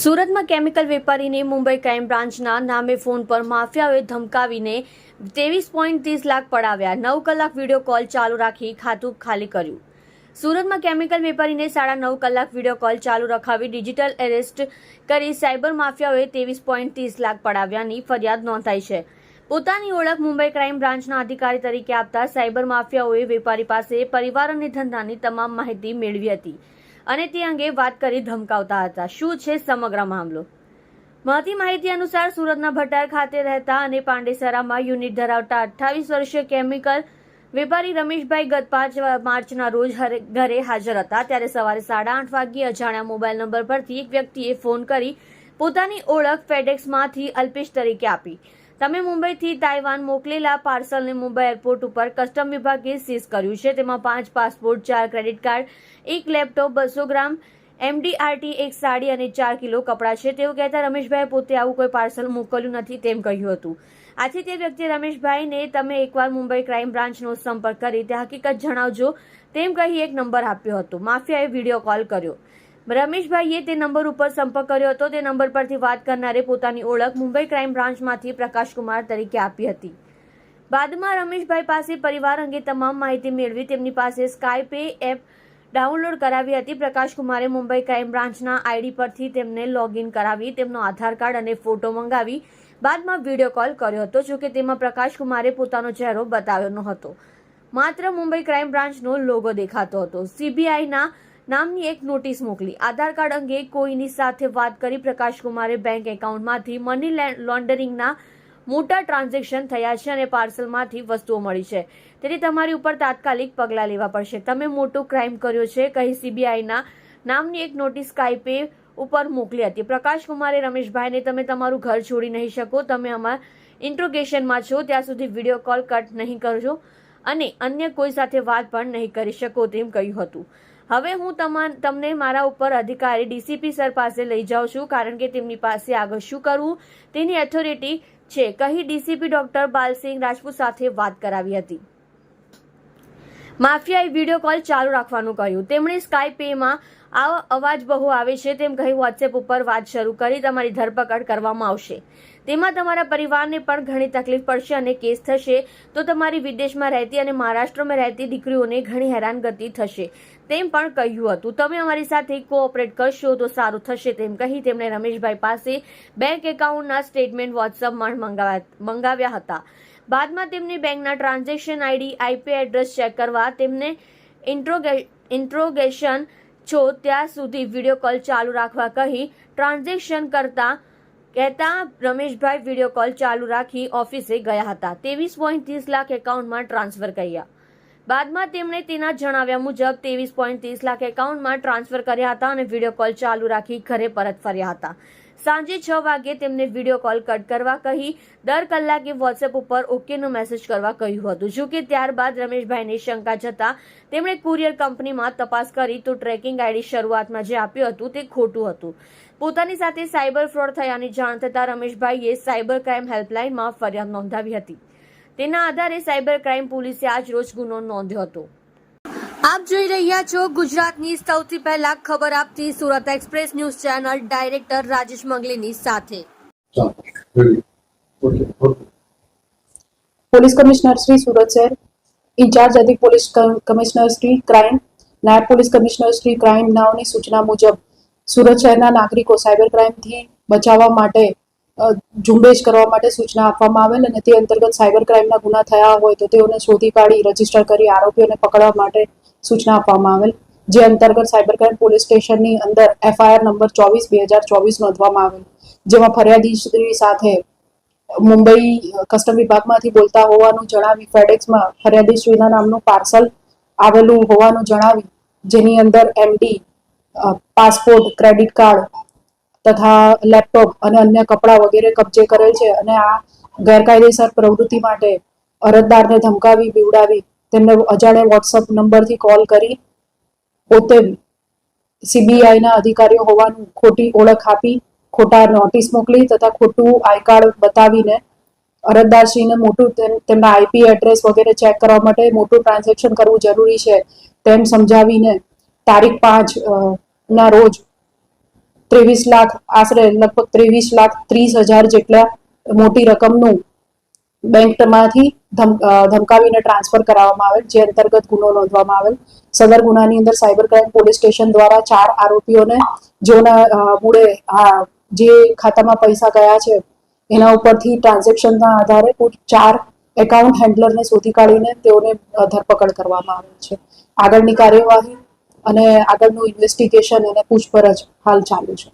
સુરતમાં કેમિકલ વેપારીને મુંબઈ ક્રાઇમ બ્રાન્ચના નામે ફોન પર માફિયાઓએ ધમકાવીને ત્રેવીસ પોઈન્ટ ત્રીસ લાખ પડાવ્યા. નવ કલાક વીડિયો કોલ ચાલુ રાખી ખાતું ખાલી કર્યું. સુરતમાં કેમિકલ વેપારીને સાડા નવ કલાક વીડિયો કોલ ચાલુ રખાવી ડિજિટલ એરેસ્ટ કરી સાયબર માફિયાઓએ ત્રેવીસ પોઈન્ટ ત્રીસ લાખ પડાવ્યાની ફરિયાદ નોંધાઈ છે. પોતાની ઓળખ મુંબઈ ક્રાઇમ બ્રાન્ચના અધિકારી તરીકે આપતા સાયબર માફિયાઓએ વેપારી પાસે પરિવાર અને ધંધાની તમામ માહિતી મેળવી હતી. અને તે અંગે વાત કરી ધમકાવતા હતા. શું છે સમગ્ર મામલો? મળતી માહિતી અનુસાર સુરતના ભટાર ખાતે રહેતા અને પાંડેસરામાં યુનિટ ધરાવતા અઠ્ઠાવીસ વર્ષીય કેમિકલ વેપારી રમેશભાઈ ગત પાંચ માર્ચના રોજ ઘરે હાજર હતા. ત્યારે સવારે સાડા આઠ વાગ્યે અજાણ્યા મોબાઈલ નંબર પરથી એક વ્યક્તિએ ફોન કરી પોતાની ઓળખ ફેડેક્સમાંથી અલ્પેશ તરીકે આપી. તમે મુંબઈથી તાઇવાન મોકલેલા પાર્સલને મુંબઈ એરપોર્ટ ઉપર કસ્ટમ વિભાગે સીઝ કર્યું છે. તેમાં પાંચ પાસપોર્ટ, ચાર ક્રેડિટ કાર્ડ, એક લેપટોપ, બસો ગ્રામ, એમડીઆરટી, એક સાડી અને ચાર કિલો કપડાં છે. તેવું કહેતા, રમેશભાઈએ પોતે આવું કોઈ પાર્સલ મોકલ્યું નથી તેમ કહ્યું હતું. આથી તે વ્યક્તિએ રમેશભાઈને તમે એકવાર મુંબઈ ક્રાઇમ બ્રાન્ચનો સંપર્ક કરી તે હકીકત જણાવજો તેમ કહી એક નંબર આપ્યો હતો. માફિયાએ વીડિયો કોલ કર્યો. રમેશભાઈએ તે નંબર ઉપર સંપર્ક કર્યો હતો. તે નંબર પરથી વાત કરનારે પોતાની ઓળખ મુંબઈ ક્રાઇમ બ્રાન્ચમાંથી પ્રકાશકુમાર તરીકે આપી હતી. બાદમાં રમેશભાઈ પાસે પરિવાર અંગે તમામ માહિતી મેળવી તેમની પાસે સ્કાયપે એપ ડાઉનલોડ કરાવી હતી. પ્રકાશકુમારે મુંબઈ ક્રાઇમ બ્રાન્ચના આઈડી પરથી તેમને લોગિન કરાવી, તેમનો આધાર કાર્ડ અને ફોટો મંગાવી બાદમાં વીડિયો કોલ કર્યો હતો જોકે તેમાં પ્રકાશકુમારે પોતાનો ચહેરો બતાવ્યો ન હતો માત્ર મુંબઈ ક્રાઇમ બ્રાન્ચનો લોગો દેખાતો હતો. સીબીઆઈના નામની એક નોટિસ મોકલી. આધાર કાર્ડ અંગે કોઈની સાથે વાત કરી પ્રકાશકુમારે બેંક એકાઉન્ટમાંથી મની લોન્ડરિંગના મોટા ટ્રાન્ઝેક્શન થયા છે અને પાર્સલમાંથી વસ્તુઓ મળી છે. તેથી તમારી ઉપર તાત્કાલિક પગલાં લેવા પડશે. તમે મોટો ક્રાઇમ કર્યો છે, કહી સીબીઆઈના નામની એક નોટિસ સ્કાઈપે ઉપર મોકલી હતી. પ્રકાશકુમારે રમેશભાઈને, તમે તમારું ઘર છોડી નહીં શકો, તમે અમારા ઇન્ટ્રોગેશનમાં છો, ત્યાં સુધી વીડિયો કોલ કટ નહીં કરજો અને અન્ય કોઈ સાથે વાત પણ નહીં કરી શકો, તેમ કહ્યું હતું. હવે હું તમા તમને મારા ઉપર અધિકારી ડીસીપી સર પાસે લઈ જાઉં છું, કારણ કે તેમની પાસે આગળ શું કરવું, તેની ઓથોરિટી છે, કહી ડીસીપી ડોક્ટર બાલસિંહ રાજપૂત સાથે વાત કરાવી હતી. માફિયાએ વીડિયો કોલ ચાલુ રાખવાનું કહ્યું. તેમણે સ્કાય પેમાં આ અવાજ બહુ આવે છે તેમ કહી વોટ્સએપ ઉપર વાત શરૂ કરી. તમારી ધરપકડ કરવામાં આવશે. તેમાં તમારા પરિવારને પણ ઘણી તકલીફ પડશે અને કેસ થશે તો તમારી વિદેશમાં રહેતી અને મહારાષ્ટ્રમાં રહેતી દીકરીઓને ઘણી હેરાનગતિ થશે તેમ પણ કહ્યું હતું. તમે અમારી સાથે કોઓપરેટ કરશો તો સારું થશે તેમ કહી તેમણે રમેશભાઈ પાસે બેંક એકાઉન્ટના સ્ટેટમેન્ટ વોટ્સઅપમાં મંગાવ્યા મંગાવ્યા હતા. બાદમાં તેમની બેંકના transaction ID, IP address check કરવા તેમને ઇન્ટ્રોગે, ઇન્ટ્રોગેશન છો ત્યાં સુધી વીડિયો કોલ ચાલુ રાખવા કહી ટ્રાન્ઝેક્શન કરતા કહેતા રમેશભાઈ વીડિયો કોલ ચાલુ રાખી ઓફિસે ગયા હતા. ત્રેવીસ પોઈન્ટ ત્રીસ લાખ એકાઉન્ટમાં ટ્રાન્સફર કર્યા. બાદમાં તેમણે તેના જણાવ્યા મુજબ ત્રેવીસ પોઈન્ટ ત્રીસ લાખ એકાઉન્ટમાં ટ્રાન્સફર કર્યા હતા અને વીડિયો કોલ ચાલુ રાખી ઘરે પરત ફર્યા હતા. સાંજે છ વાગે તેમને વીડિયો કોલ કટ કરવા કહી, દર કલાકે વોટ્સએપ ઉપર ઓકેનો મેસેજ કરવા કહ્યું હતું. જો કે ત્યારબાદ રમેશભાઈને શંકા જતા તેમણે કુરિયર કંપનીમાં તપાસ કરી તો ટ્રેકિંગ આઈડી શરૂઆતમાં જે આપ્યું હતું તે ખોટું હતું. પોતાની સાથે સાયબર ફ્રોડ થયાની જાણ થતાં રમેશભાઈએ સાયબર ક્રાઇમ હેલ્પલાઇનમાં ફરિયાદ નોંધાવી હતી. તેના આધારે સાયબર ક્રાઇમ પોલીસે આજ રોજ ગુનો નોંધ્યો હતો. આપ જોઈ રહ્યા છો ગુજરાતની સૌથી પહેલા ખબર આપતી Surat express news channel director Rajesh મંગલીની સાથે. પોલીસ કમિશનર શ્રી સુરત શહેર. ઇન્ચાર્જ અધિક પોલીસ કમિશનર શ્રી ક્રાઇમ. નાયબ પોલીસ કમિશનર શ્રી ક્રાઇમ નાઓની સૂચના મુજબ, સુરત શહેરના નાગરિકો સાયબર ક્રાઇમથી બચાવવા માટે ઝુંબેશ કરવા માટે સૂચના આપવામાં આવેલ અને તે અંતર્ગત સાયબર ક્રાઇમના ગુના થયા હોય તો તેઓને શોધી કાઢી, રજિસ્ટર કરી આરોપીઓને પકડવા માટે સૂચના આપવામાં આવેલ, જે અંતર્ગત સાયબર ક્રાઇમ પોલીસ સ્ટેશનની અંદર એફઆઈઆર નંબર ચોવીસ બે હજાર ચોવીસ નોંધવામાં આવેલ. જેમાં ફરિયાદી સાથે મુંબઈ કસ્ટમ વિભાગમાંથી બોલતા હોવાનું જણાવી ફેડેક્સમાં ફરિયાદી શ્રીના નામનું પાર્સલ આવેલું હોવાનું જણાવી, જેની અંદર એમડી પાસપોર્ટ, ક્રેડિટ કાર્ડ તથા લેપટોપ અને અન્ય કપડાં વગેરે કબજે કરેલ છે અને આ ગેરકાયદેસર પ્રવૃત્તિ માટે અરજદારને ધમકાવી, બીવડાવી તેમને અજાણે વોટ્સઅપ નંબરથી કોલ કરી. પોતે સીબીઆઈના અધિકારીઓ હોવાનું ખોટી ઓળખ આપી, ખોટા નોટિસ મોકલી તથા ખોટું આઈ કાર્ડ બતાવીને અરજદારશ્રીને મોટું તેમ- તેમના આઈપી એડ્રેસ વગેરે ચેક કરવા માટે મોટું ટ્રાન્ઝેક્શન કરવું જરૂરી છે તેમ સમજાવીને તારીખ પાંચ ના રોજ ત્રેવીસ લાખ, આશરે લગભગ ત્રેવીસ લાખ ત્રીસ હજાર જેટલા મોટી રકમનું બેંકમાંથી ધમકાવીને ટ્રાન્સફર કરાવવામાં આવેલ, જે અંતર્ગત ગુનો નોંધવામાં આવેલ. સદર ગુનાની અંદર સાયબર ક્રાઇમ પોલીસ સ્ટેશન દ્વારા ચાર આરોપીઓને જેઓના મૂળે જે ખાતામાં પૈસા ગયા છે, એના ઉપરથી ટ્રાન્ઝેક્શનના આધારે ચાર એકાઉન્ટ હેન્ડલરને શોધી કાઢીને તેઓને ધરપકડ કરવામાં આવેલ છે. આગળની કાર્યવાહી અને આગળનું ઇન્વેસ્ટિગેશન અને પૂછપરછ હાલ ચાલુ છે.